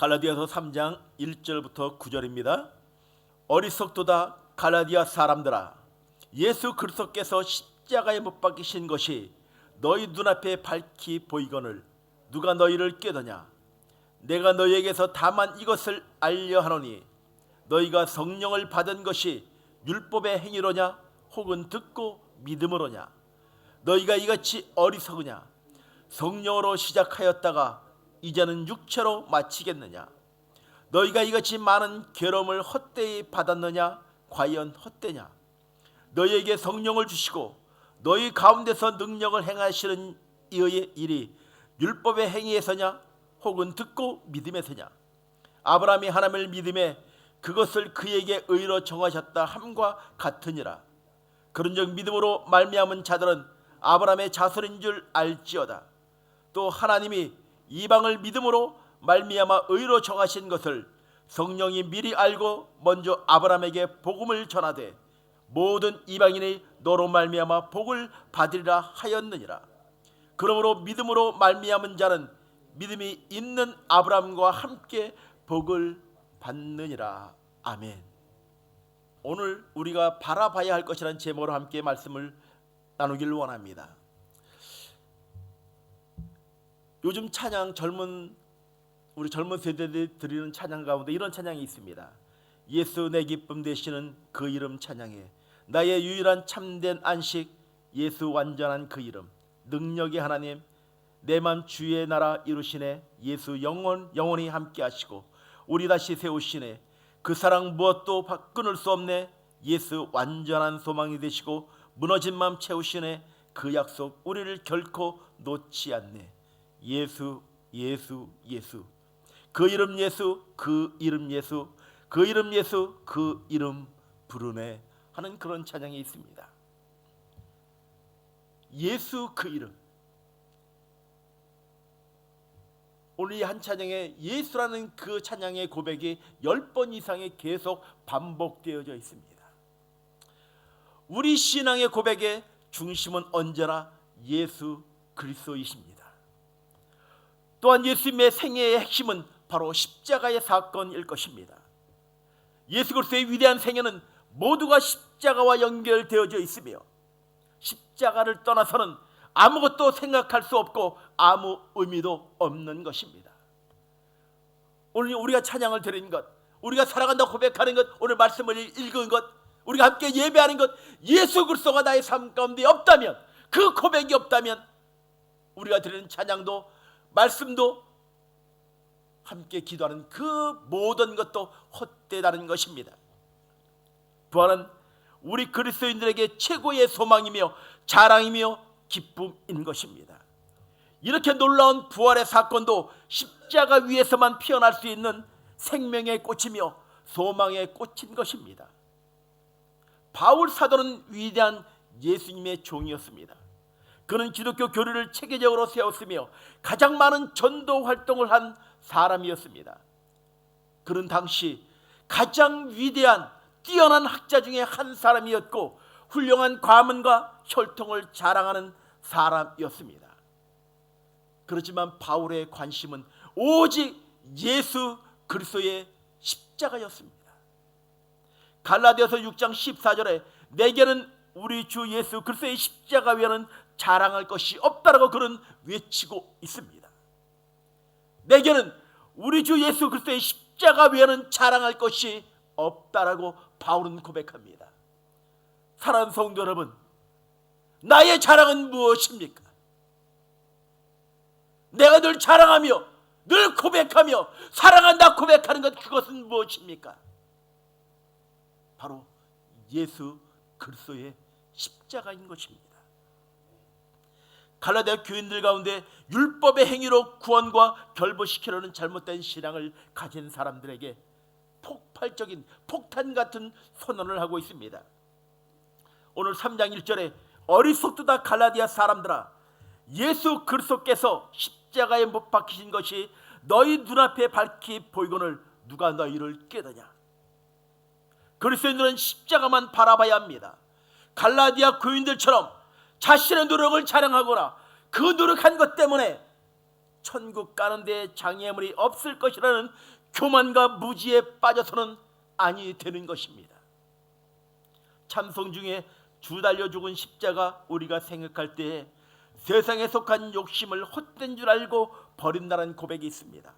갈라디아서 3장 1절부터 9절입니다. 어리석도다 갈라디아 사람들아. 예수 그리스도께서 십자가에 못 박히신 것이 너희 눈앞에 밝히 보이거늘 누가 너희를 깨더냐? 내가 너희에게서 다만 이것을 알려 하노니 너희가 성령을 받은 것이 율법의 행위로냐? 혹은 듣고 믿음으로냐? 너희가 이같이 어리석으냐? 성령으로 시작하였다가 이제는 육체로 마치겠느냐? 너희가 이같이 많은 괴로움을 헛되이 받았느냐? 과연 헛되냐? 너희에게 성령을 주시고 너희 가운데서 능력을 행하시는 이의 일이 율법의 행위에서냐? 혹은 듣고 믿음에서냐? 아브라함이 하나님을 믿음에 그것을 그에게 의로 정하셨다 함과 같으니라. 그런즉 믿음으로 말미암은 자들은 아브라함의 자손인 줄 알지어다. 또 하나님이 이방을 믿음으로 말미암아 의로 정하신 것을 성령이 미리 알고 먼저 아브라함에게 복음을 전하되 모든 이방인이 너로 말미암아 복을 받으리라 하였느니라. 그러므로 믿음으로 말미암은 자는 믿음이 있는 아브라함과 함께 복을 받느니라. 아멘. 오늘 우리가 바라봐야 할 것이라는 제목으로 함께 말씀을 나누기를 원합니다. 요즘 찬양 젊은 우리 젊은 세대들이 드리는 찬양 가운데 이런 찬양이 있습니다. 예수 내 기쁨 되시는 그 이름 찬양해. 나의 유일한 참된 안식 예수 완전한 그 이름. 능력의 하나님 내 맘 주의 나라 이루시네. 예수 영원 영원히 함께 하시고 우리 다시 세우시네. 그 사랑 무엇도 바꾸는 수 없네. 예수 완전한 소망이 되시고 무너진 맘 채우시네. 그 약속 우리를 결코 놓지 않네 예수 예수 예수 그 이름 예수 그 이름 예수 그 이름 예수 그 이름 부르네 하는 그런 찬양이 있습니다. 예수 그 이름 오늘 이 한 찬양에 예수라는 그 찬양의 고백이 열 번 이상이 계속 반복되어져 있습니다. 우리 신앙의 고백의 중심은 언제나 예수 그리스도이십니다. 또한 예수님의 생애의 핵심은 바로 십자가의 사건일 것입니다. 예수 그리스도의 위대한 생애는 모두가 십자가와 연결되어져 있으며 십자가를 떠나서는 아무것도 생각할 수 없고 아무 의미도 없는 것입니다. 오늘 우리가 찬양을 드리는 것, 우리가 살아간다 고백하는 것, 오늘 말씀을 읽은 것, 우리가 함께 예배하는 것, 예수 그리스도가 나의 삶 가운데 없다면 그 고백이 없다면 우리가 드리는 찬양도 말씀도 함께 기도하는 그 모든 것도 헛되다는 것입니다. 부활은 우리 그리스도인들에게 최고의 소망이며 자랑이며 기쁨인 것입니다. 이렇게 놀라운 부활의 사건도 십자가 위에서만 피어날 수 있는 생명의 꽃이며 소망의 꽃인 것입니다. 바울 사도는 위대한 예수님의 종이었습니다. 그는 기독교 교리를 체계적으로 세웠으며 가장 많은 전도 활동을 한 사람이었습니다. 그는 당시 가장 위대한 뛰어난 학자 중에 한 사람이었고 훌륭한 과문과 혈통을 자랑하는 사람이었습니다. 그렇지만 바울의 관심은 오직 예수 그리스도의 십자가였습니다. 갈라디아서 6장 14절에 내게는 우리 주 예수 그리스도의 십자가 외에는 자랑할 것이 없다라고 그는 외치고 있습니다. 내게는 우리 주 예수 그리스도의 십자가 외에는 자랑할 것이 없다라고 바울은 고백합니다. 사랑하는 성도 여러분, 나의 자랑은 무엇입니까? 내가 늘 자랑하며 늘 고백하며 사랑한다 고백하는 것 그것은 무엇입니까? 바로 예수 그리스도의 십자가인 것입니다. 갈라디아 교인들 가운데 율법의 행위로 구원과 결부시키려는 잘못된 신앙을 가진 사람들에게 폭발적인 폭탄 같은 선언을 하고 있습니다. 오늘 3장 1절에 어리석도다 갈라디아 사람들아 예수 그리스도께서 십자가에 못 박히신 것이 너희 눈앞에 밝히 보이거늘 누가 너희를 깨더냐 그리스도인들은 십자가만 바라봐야 합니다. 갈라디아 교인들처럼 자신의 노력을 자랑하거나 그 노력한 것 때문에 천국 가는 데 장애물이 없을 것이라는 교만과 무지에 빠져서는 아니 되는 것입니다. 참성 중에 주 달려 죽은 십자가 우리가 생각할 때에 세상에 속한 욕심을 헛된 줄 알고 버린다는 고백이 있습니다.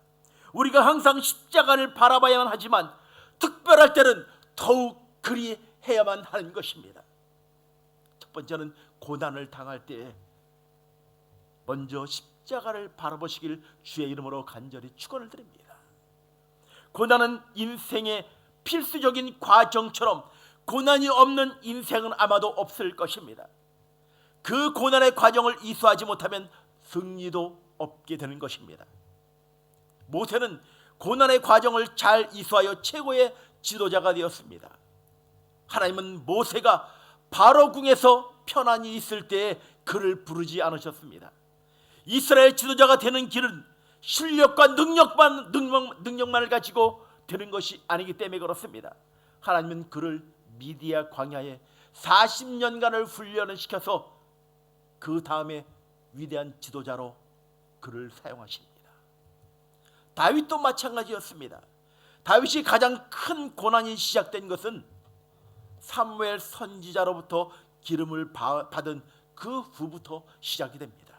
우리가 항상 십자가를 바라봐야만 하지만 특별할 때는 더욱 그리 해야만 하는 것입니다. 첫 번째는 고난을 당할 때 먼저 십자가를 바라보시길 주의 이름으로 간절히 축원을 드립니다. 고난은 인생의 필수적인 과정처럼 고난이 없는 인생은 아마도 없을 것입니다. 그 고난의 과정을 이수하지 못하면 승리도 없게 되는 것입니다. 모세는 고난의 과정을 잘 이수하여 최고의 지도자가 되었습니다. 하나님은 모세가 바로 궁에서 편안히 있을 때에 그를 부르지 않으셨습니다. 이스라엘 지도자가 되는 길은 실력과 능력만 능력, 능력 만을 가지고 되는 것이 아니기 때문에 그렇습니다. 하나님은 그를 미디아 광야에 40년간을 훈련을 시켜서 그 다음에 위대한 지도자로 그를 사용하십니다. 다윗도 마찬가지였습니다. 다윗이 가장 큰 고난이 시작된 것은 사무엘 선지자로부터 기름을 바- 받은 그 후부터 시작이 됩니다.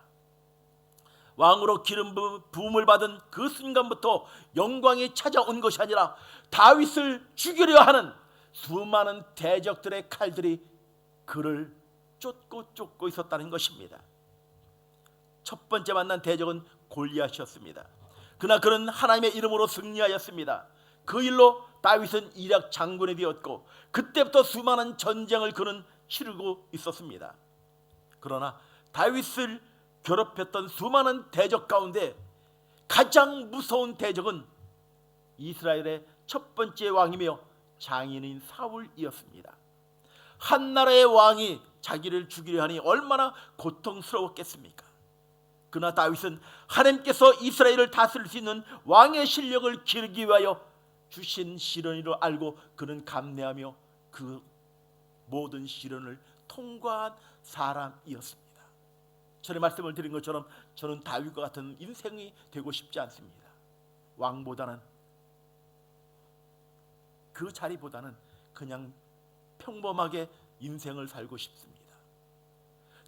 왕으로 기름 부- 부음을 받은 그 순간부터 영광이 찾아온 것이 아니라 다윗을 죽이려 하는 수많은 대적들의 칼들이 그를 쫓고 쫓고 있었다는 것입니다. 첫 번째 만난 대적은 골리앗이었습니다. 그러나 그는 하나님의 이름으로 승리하였습니다. 그 일로 다윗은 이락 장군이 되었고 그때부터 수많은 전쟁을 그는 치르고 있었습니다. 그러나 다윗을 괴롭혔던 수많은 대적 가운데 가장 무서운 대적은 이스라엘의 첫 번째 왕이며 장인인 사울이었습니다. 한 나라의 왕이 자기를 죽이려 하니 얼마나 고통스러웠겠습니까? 그러나 다윗은 하나님께서 이스라엘을 다스릴 수 있는 왕의 실력을 기르기 위하여 주신 시련이로 알고 그는 감내하며 그 모든 시련을 통과한 사람이었습니다. 전에 말씀을 드린 것처럼 저는 다윗과 같은 인생이 되고 싶지 않습니다. 왕보다는 그 자리보다는 그냥 평범하게 인생을 살고 싶습니다.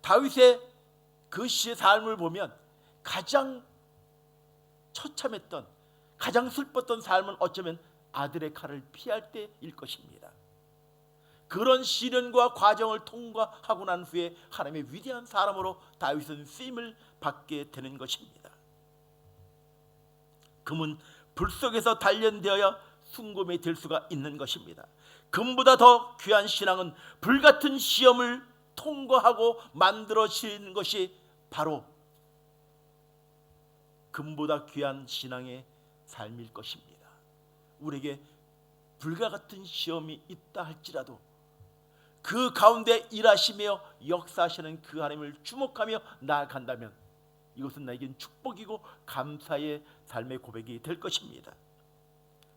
다윗의 그 시의 삶을 보면 가장 처참했던 가장 슬펐던 삶은 어쩌면 아들의 칼을 피할 때일 것입니다. 그런 시련과 과정을 통과하고 난 후에 하나님의 위대한 사람으로 다윗은 쓰임을 받게 되는 것입니다. 금은 불 속에서 단련되어야 순금이 될 수가 있는 것입니다. 금보다 더 귀한 신앙은 불같은 시험을 통과하고 만들어지는 것이 바로 금보다 귀한 신앙의 삶일 것입니다. 우리에게 불과 같은 시험이 있다 할지라도 그 가운데 일하시며 역사하시는 그 하나님을 주목하며 나아간다면 이것은 나에겐 축복이고 감사의 삶의 고백이 될 것입니다.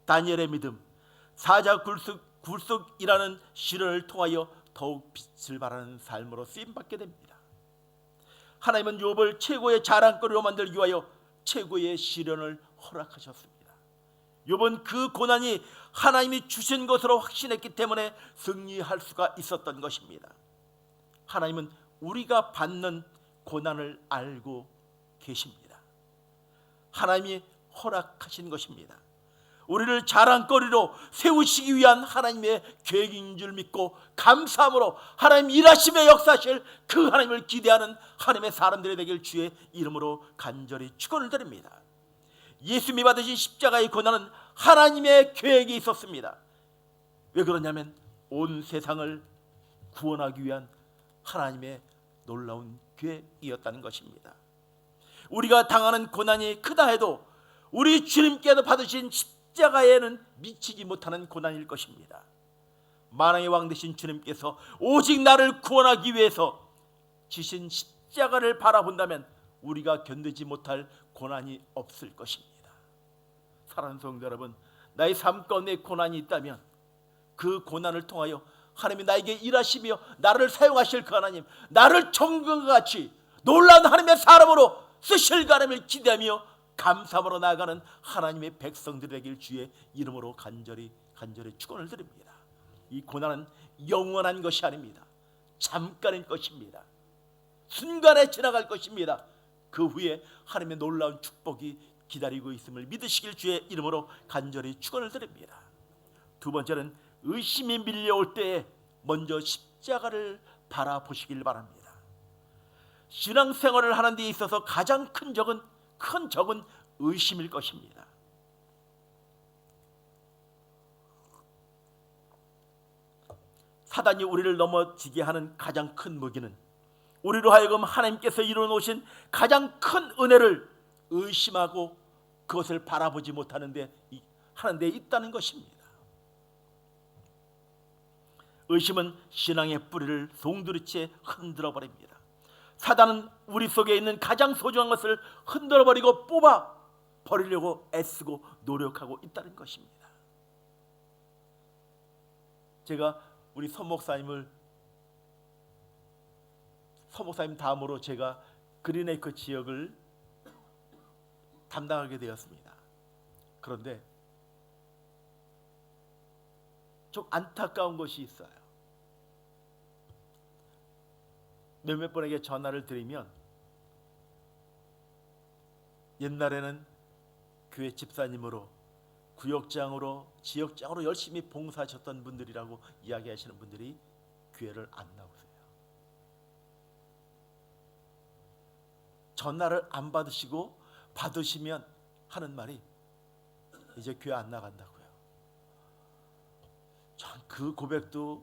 다니엘의 믿음, 사자 굴속, 굴속이라는 시련을 통하여 더욱 빛을 발하는 삶으로 쓰임 받게 됩니다. 하나님은 욥을 최고의 자랑거리로 만들기 위하여 최고의 시련을 허락하셨습니다. 욥은 그 고난이 하나님이 주신 것으로 확신했기 때문에 승리할 수가 있었던 것입니다. 하나님은 우리가 받는 고난을 알고 계십니다. 하나님이 허락하신 것입니다. 우리를 자랑거리로 세우시기 위한 하나님의 계획인 줄 믿고 감사함으로 하나님 일하심의 역사실 그 하나님을 기대하는 하나님의 사람들이 되길 주의 이름으로 간절히 축원을 드립니다. 예수님이 받으신 십자가의 고난은 하나님의 계획이 있었습니다. 왜 그러냐면 온 세상을 구원하기 위한 하나님의 놀라운 계획이었다는 것입니다. 우리가 당하는 고난이 크다 해도 우리 주님께서 받으신 십자가에는 미치지 못하는 고난일 것입니다. 만왕의 왕 되신 주님께서 오직 나를 구원하기 위해서 지신 십자가를 바라본다면 우리가 견디지 못할 고난이 없을 것입니다. 사랑하는 성도 여러분, 나의 삶 가운데 고난이 있다면 그 고난을 통하여 하나님이 나에게 일하시며 나를 사용하실 그 하나님, 나를 정금과 같이 놀라운 하나님의 사람으로 쓰실 가람을 기대하며 감사하러 나아가는 하나님의 백성들에게 주의 이름으로 간절히 간절히 축원을 드립니다. 이 고난은 영원한 것이 아닙니다. 잠깐일 것입니다. 순간에 지나갈 것입니다. 그 후에 하나님의 놀라운 축복이 기다리고 있음을 믿으시길 주의 이름으로 간절히 축원을 드립니다. 두 번째는 의심이 밀려올 때에 먼저 십자가를 바라보시길 바랍니다. 신앙생활을 하는 데 있어서 가장 큰 적은 큰 적은 의심일 것입니다. 사단이 우리를 넘어지게 하는 가장 큰 무기는 우리로 하여금 하나님께서 이루어 놓으신 가장 큰 은혜를 의심하고 그것을 바라보지 못하는데 하는 데 있다는 것입니다. 의심은 신앙의 뿌리를 송두리째 흔들어 버립니다. 사단은 우리 속에 있는 가장 소중한 것을 흔들어 버리고 뽑아 버리려고 애쓰고 노력하고 있다는 것입니다. 제가 우리 선 목사님을 선 목사님 다음으로 제가 그린에이크 지역을 담당하게 되었습니다. 그런데 좀 안타까운 것이 있어요. 몇몇 분에게 전화를 드리면 옛날에는 교회 집사님으로 구역장으로 지역장으로 열심히 봉사하셨던 분들이라고 이야기하시는 분들이 교회를 안 나오세요. 전화를 안 받으시고 받으시면 하는 말이 이제 교회 안 나간다고요. 전그 고백도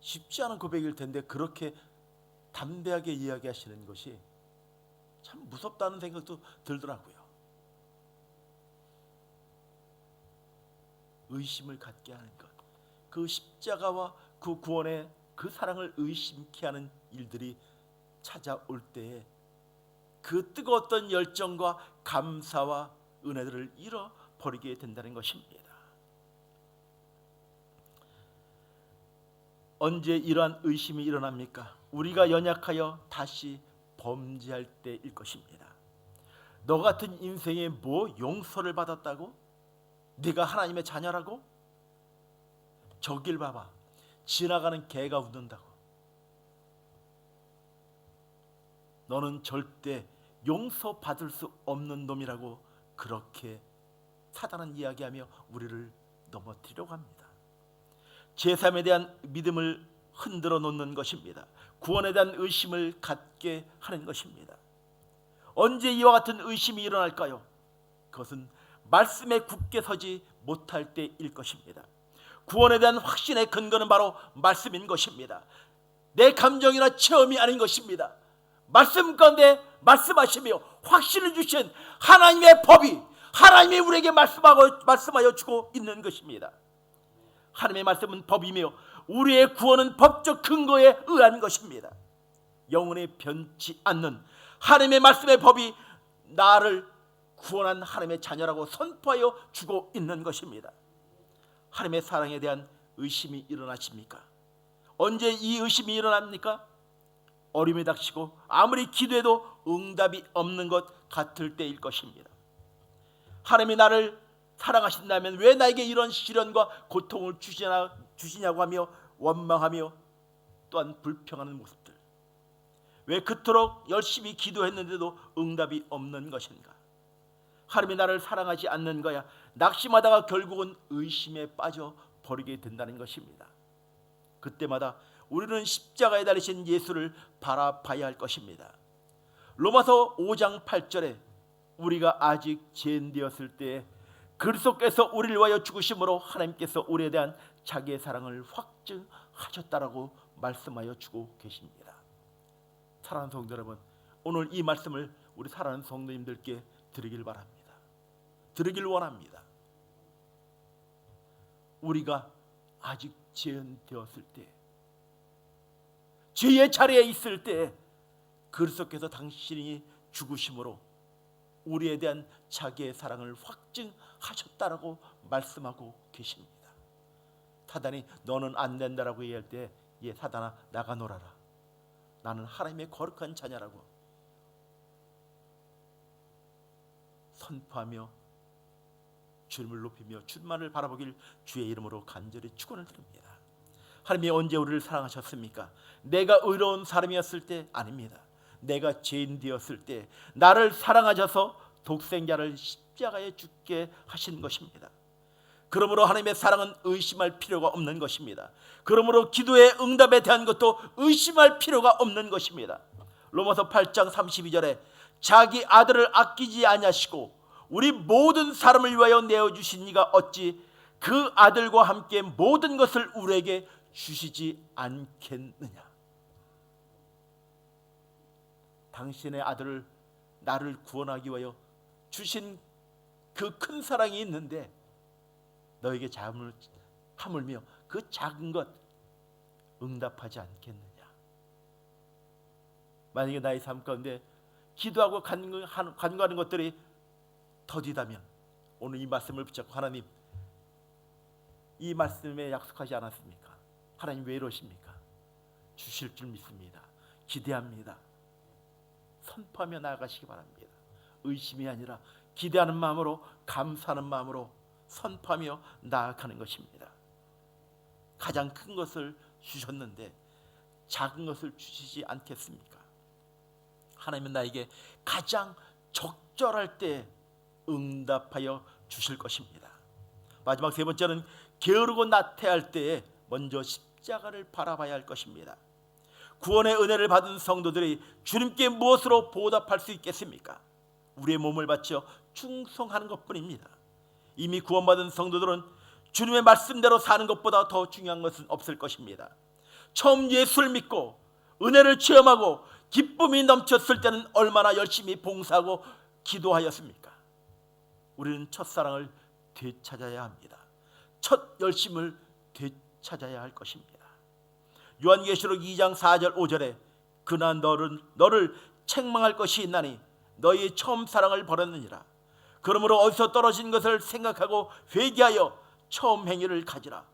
쉽지 않은 고백일 텐데 그렇게 담대하게 이야기하시는 것이 참 무섭다는 생각도 들더라고요. 의심을 갖게 하는 것, 그 십자가와 그 구원의 그 사랑을 의심케 하는 일들이 찾아올 때에 그 뜨거웠던 열정과 감사와 은혜들을 잃어버리게 된다는 것입니다. 언제 이러한 의심이 일어납니까? 우리가 연약하여 다시 범죄할 때일 것입니다. 너 같은 인생에 뭐 용서를 받았다고? 네가 하나님의 자녀라고? 저길 봐봐. 지나가는 개가 웃는다고. 너는 절대 용서받을 수 없는 놈이라고 그렇게 사단은 이야기하며 우리를 넘어뜨리려고 합니다. 제3에 대한 믿음을 흔들어 놓는 것입니다. 구원에 대한 의심을 갖게 하는 것입니다. 언제 이와 같은 의심이 일어날까요? 그것은 말씀에 굳게 서지 못할 때일 것입니다. 구원에 대한 확신의 근거는 바로 말씀인 것입니다. 내 감정이나 체험이 아닌 것입니다. 말씀 가운데 말씀하시며 확신을 주신 하나님의 법이 하나님이 우리에게 말씀하고 말씀하여 주고 있는 것입니다. 하나님의 말씀은 법이며 우리의 구원은 법적 근거에 의한 것입니다. 영혼에 변치 않는 하나님의 말씀의 법이 나를 구원한 하나님의 자녀라고 선포하여 주고 있는 것입니다. 하나님의 사랑에 대한 의심이 일어나십니까? 언제 이 의심이 일어납니까? 어림이 닥치고 아무리 기도해도 응답이 없는 것 같을 때일 것입니다. 하나님이 나를 사랑하신다면 왜 나에게 이런 시련과 고통을 주시냐, 주시냐고 하며 원망하며 또한 불평하는 모습들. 왜 그토록 열심히 기도했는데도 응답이 없는 것인가? 하나님이 나를 사랑하지 않는 거야. 낙심하다가 결국은 의심에 빠져 버리게 된다는 것입니다. 그때마다 우리는 십자가에 달리신 예수를 바라봐야 할 것입니다. 로마서 5장 8절에 우리가 아직 죄인 되었을 때 그리스도께서 우리를 위하여 죽으심으로 하나님께서 우리에 대한 자기의 사랑을 확증하셨다라고 말씀하여 주고 계십니다. 사랑하는 성도 여러분, 오늘 이 말씀을 우리 사랑하는 성도님들께 드리길 바랍니다. 드리길 원합니다. 우리가 아직 죄인 되었을 때, 죄의 자리에 있을 때 그리스도께서 당신이 죽으심으로 우리에 대한 자기의 사랑을 확증하셨다라고 말씀하고 계십니다. 사단이 너는 안 된다라고 얘기할 때, 예 사단아 나가 놀아라. 나는 하나님의 거룩한 자녀라고 선포하며 주님을 높이며 주님만을 바라보길 주의 이름으로 간절히 축원을 드립니다. 하나님이 언제 우리를 사랑하셨습니까? 내가 의로운 사람이었을 때 아닙니다. 내가 죄인 되었을 때 나를 사랑하셔서 독생자를 십자가에 죽게 하신 것입니다. 그러므로 하나님의 사랑은 의심할 필요가 없는 것입니다. 그러므로 기도의 응답에 대한 것도 의심할 필요가 없는 것입니다. 로마서 8장 32절에 자기 아들을 아끼지 아니하시고 우리 모든 사람을 위하여 내어 주신 이가 어찌 그 아들과 함께 모든 것을 우리에게 주시지 않겠느냐. 당신의 아들을 나를 구원하기 위하여 주신 그 큰 사랑이 있는데 너에게 잠을 하물며 그 작은 것 응답하지 않겠느냐. 만약에 나의 삶 가운데 기도하고 간구하는 것들이 더디다면 오늘 이 말씀을 붙잡고 하나님 이 말씀에 약속하지 않았습니까? 하나님 왜 이러십니까? 주실 줄 믿습니다. 기대합니다. 선포하며 나아가시기 바랍니다. 의심이 아니라 기대하는 마음으로 감사하는 마음으로 선포하며 나아가는 것입니다. 가장 큰 것을 주셨는데 작은 것을 주시지 않겠습니까? 하나님은 나에게 가장 적절할 때 응답하여 주실 것입니다. 마지막 세 번째는 게으르고 나태할 때에 먼저 십자가를 바라봐야 할 것입니다. 구원의 은혜를 받은 성도들이 주님께 무엇으로 보답할 수 있겠습니까? 우리의 몸을 바쳐 충성하는 것뿐입니다. 이미 구원받은 성도들은 주님의 말씀대로 사는 것보다 더 중요한 것은 없을 것입니다. 처음 예수를 믿고 은혜를 체험하고 기쁨이 넘쳤을 때는 얼마나 열심히 봉사하고 기도하였습니까? 우리는 첫사랑을 되찾아야 합니다. 첫 열심을 되찾아야 할 것입니다. 요한계시록 2장 4절 5절에 그나 너를 너를 책망할 것이 있나니 너희 처음 사랑을 버렸느니라. 그러므로 어디서 떨어진 것을 생각하고 회개하여 처음 행위를 가지라.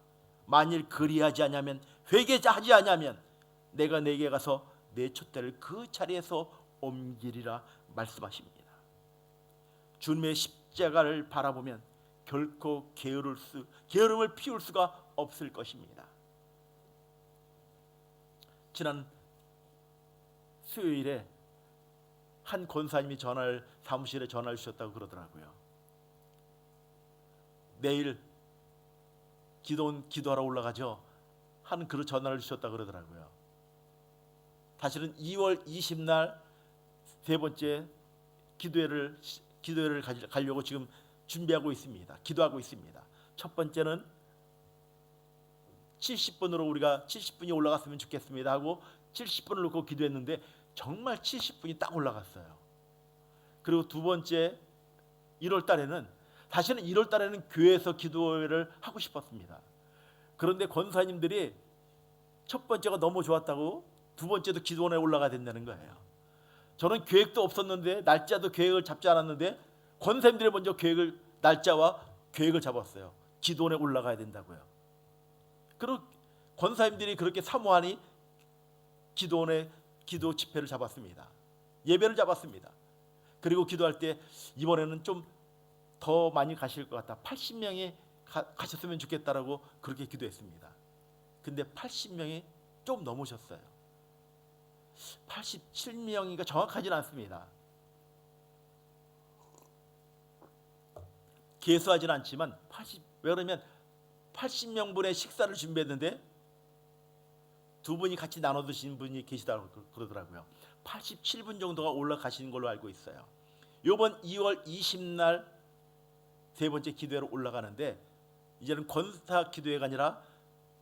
만일 그리하지 않으면 회개하지 않으면 내가 내게 가서 내 촛대를 그 자리에서 옮기리라 말씀하십니다. 주님의 십자가를 바라보면 결코 게으를 수 게으름을 피울 수가 없을 것입니다. 지난 수요일에 한 권사님이 전화를 사무실에 전화를 주셨다고 그러더라고요. 내일 기도 기도하러 올라가죠. 한 그런 전화를 주셨다 그러더라고요. 사실은 2월 20날 세 번째 기도회를 기도회를 가려고 지금 준비하고 있습니다. 기도하고 있습니다. 첫 번째는 70분으로 우리가 70분이 올라갔으면 좋겠습니다 하고 70분을 놓고 기도했는데 정말 70분이 딱 올라갔어요. 그리고 두 번째 1월 달에는 사실은 1월 달에는 교회에서 기도회를 하고 싶었습니다. 그런데 권사님들이 첫 번째가 너무 좋았다고 두 번째도 기도원에 올라가야 된다는 거예요. 저는 계획도 없었는데 날짜도 계획을 잡지 않았는데 권사님들이 먼저 계획을 날짜와 계획을 잡았어요. 기도원에 올라가야 된다고요. 그리고 권사님들이 그렇게 사모하니 기도원에 기도 집회를 잡았습니다. 예배를 잡았습니다. 그리고 기도할 때 이번에는 좀 더 많이 가실 것 같다. 80명이 가, 가셨으면 좋겠다라고 그렇게 기도했습니다. 근데 80명이 좀 넘으셨어요. 87명이가 정확하지는 않습니다. 개수하지는 않지만 80, 왜 그러면 80명분의 식사를 준비했는데 두 분이 같이 나눠 드신 분이 계시다고 그- 그러더라고요. 87분 정도가 올라가신 걸로 알고 있어요. 이번 2월 20날 세 번째 기도회로 올라가는데 이제는 권사 기도회가 아니라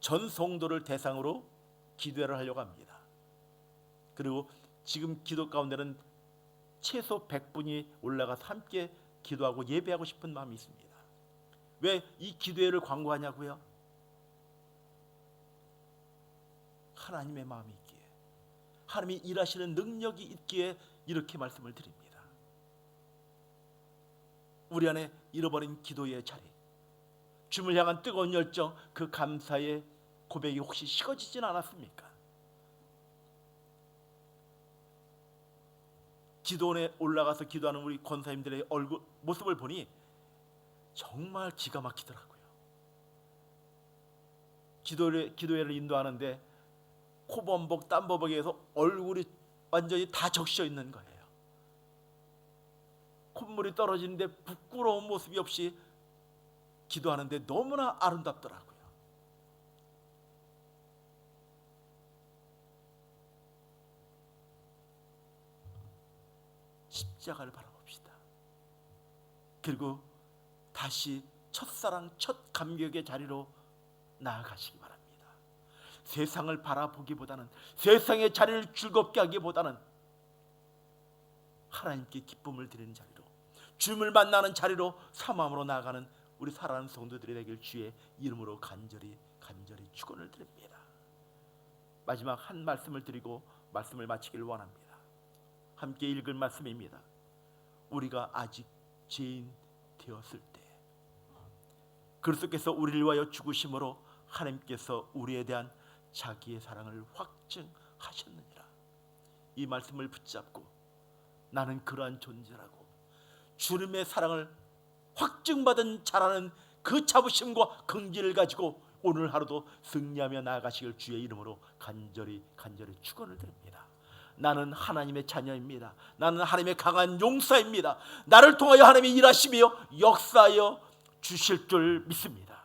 전 성도를 대상으로 기도회를 하려고 합니다. 그리고 지금 기도 가운데는 최소 100분이 올라가서 함께 기도하고 예배하고 싶은 마음이 있습니다. 왜 이 기도회를 광고하냐고요? 하나님의 마음이 있기에 하나님이 일하시는 능력이 있기에 이렇게 말씀을 드립니다. 우리 안에 잃어버린 기도의 자리, 주님을 향한 뜨거운 열정, 그 감사의 고백이 혹시 식어지진 않았습니까? 기도원에 올라가서 기도하는 우리 권사님들의 얼굴 모습을 보니 정말 기가 막히더라고요. 기도를 기도회를 인도하는데 코범벅 땀버벅에서 얼굴이 완전히 다 적셔 있는 거예요. 콧물이 떨어지는데 부끄러운 모습이 없이 기도하는데 너무나 아름답더라고요. 십자가를 바라봅시다. 그리고 다시 첫사랑 첫 감격의 자리로 나아가시기 바랍니다. 세상을 바라보기보다는 세상의 자리를 즐겁게 하기보다는 하나님께 기쁨을 드리는 자리로 주님을 만나는 자리로 사마음으로 나아가는 우리 사랑하는 성도들이 되길 주의 이름으로 간절히 간절히 축원을 드립니다. 마지막 한 말씀을 드리고 말씀을 마치길 원합니다. 함께 읽을 말씀입니다. 우리가 아직 죄인 되었을 때 그리스도께서 우리를 위하여 죽으심으로 하나님께서 우리에 대한 자기의 사랑을 확증하셨느니라. 이 말씀을 붙잡고 나는 그러한 존재라고 주님의 사랑을 확증받은 자라는 그 자부심과 긍지를 가지고 오늘 하루도 승리하며 나아가시길 주의 이름으로 간절히 간절히 축원을 드립니다. 나는 하나님의 자녀입니다. 나는 하나님의 강한 용사입니다. 나를 통하여 하나님이 일하시며 역사하여 주실 줄 믿습니다.